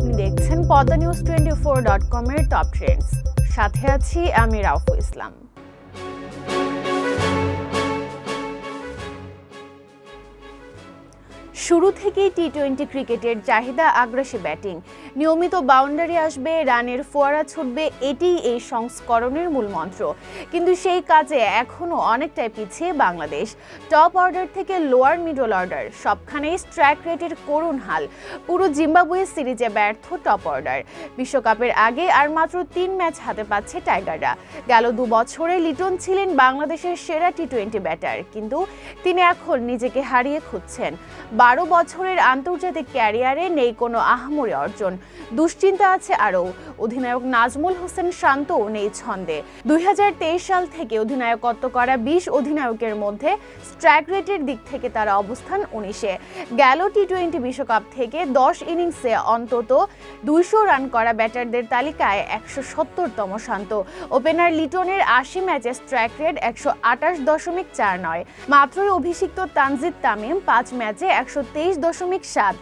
আপনি দেখছেন Padma news twenty four dot কমের টপ ট্রেন্ডস। সাথে আছি আমি রাউফু ইসলাম। শুরু থেকেই টি টোয়েন্টি ক্রিকেটের চাহিদা আগ্রাসী ব্যাটিং। নিয়মিত বাউন্ডারি আসবে, রানের ফোয়ারা ছুটবে, এটিই এই সংস্করণের মূল মন্ত্র। কিন্তু সেই কাজে এখনও অনেকটাই পিছিয়ে বাংলাদেশ। টপ অর্ডার থেকে লোয়ার মিডল অর্ডার, সবখানেই স্ট্রাইক রেটের করুণ হাল। পুরো জিম্বাবুয়ে সিরিজে ব্যর্থ টপ অর্ডার। বিশ্বকাপের আগে আর মাত্র তিন ম্যাচ হাতে পাচ্ছে টাইগাররা। গেল দু বছরে লিটন ছিলেন বাংলাদেশের সেরা টি টোয়েন্টি ব্যাটার, কিন্তু তিনি এখন নিজেকে হারিয়ে খুঁজছেন। বারো বছরের আন্তর্জাতিক ক্যারিয়ারে নেই কোনো আহামরি অর্জন। দুশ্চিন্তা আছে আরও। অধিনায়ক নাজমুল হোসেন শান্তও নেই ছন্দে। দুই সাল থেকে অধিনায়কত্ব করা বিশ অধিনায়কের মধ্যে স্ট্রাইক রেটের দিক থেকে তার অবস্থান উনিশে। গেল টি টোয়েন্টি বিশ্বকাপ থেকে দশ ইনিংসে অন্তত দুইশো রান করা ব্যাটারদের তালিকায় একশো সত্তরতম শান্ত। ওপেনার লিটনের আশি ম্যাচে স্ট্রাইক রেট একশো আটাশ দশমিক চার নয়। মাত্রই অভিষিক্ত তানজিদ তামিম পাঁচ ম্যাচে একশো তেইশ দশমিক সাত।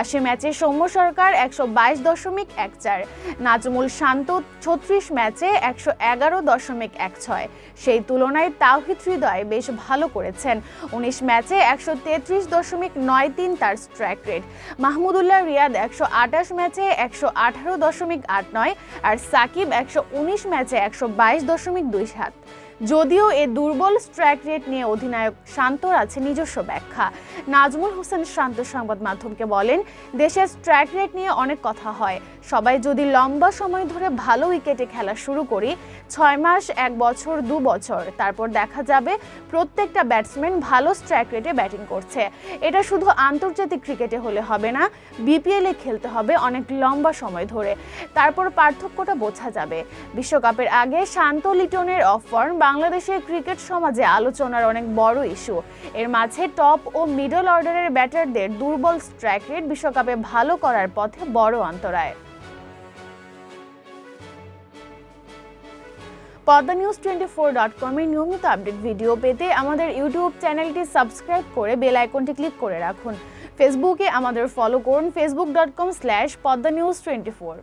আশি ম্যাচে সৌম্য সরকার একশো বাইশ দশমিক এক চার। নাজমুল শান্ত ছত্রিশ ম্যাচে একশো এগারো দশমিক এক ছয়। সেই তুলনায় তাওহিদ হৃদয় বেশ ভালো করেছেন। উনিশ ম্যাচে একশো তেত্রিশ দশমিক নয় তিন তার স্ট্রাইক রেট মাহমুদুল্লাহ রিয়াদ একশো আটাশ ম্যাচে একশো আঠারো দশমিক আট নয়। আর সাকিব একশো উনিশ ম্যাচে একশো বাইশ দশমিক দুই সাত। যদিও এ দুর্বল স্ট্রাইক রেট নিয়ে অধিনায়ক শান্তর আছে নিজস্ব ব্যাখ্যা। নাজমুল হোসেন শান্ত সংবাদ মাধ্যমকে বলেন, দেশের স্ট্রাইক রেট নিয়ে অনেক কথা হয়। সবাই যদি লম্বা সময় ধরে ভালো উইকেটে খেলা শুরু করি, ছয় মাস, এক বছর, দু বছর, তারপর দেখা যাবে প্রত্যেকটা ব্যাটসম্যান ভালো স্ট্রাইক রেটে ব্যাটিং করছে। এটা শুধু আন্তর্জাতিক ক্রিকেটে হলে হবে না বিপিএলে খেলতে হবে অনেক লম্বা সময় ধরে। তারপর পার্থক্যটা বোঝা যাবে। বিশ্বকাপের আগে শান্ত লিটনের অফ অফার বাংলাদেশের ক্রিকেট সমাজে আলোচনার অনেক বড় ইস্যু। এর মাঝে টপ ও মিডল অর্ডারের ব্যাটারদের দুর্বল স্ট্রাইক রেট বিশ্বকাপে ভালো করার পথে বড় অন্তরায়। Padma news twenty four dot কমের নিয়মিত আপডেট ভিডিও পেতে আমাদের ইউটিউব চ্যানেলটি সাবস্ক্রাইব করে বেল আইকনটি ক্লিক করে রাখুন। ফেসবুকে আমাদের ফলো করুন Facebook dot com slash Padma news twenty four.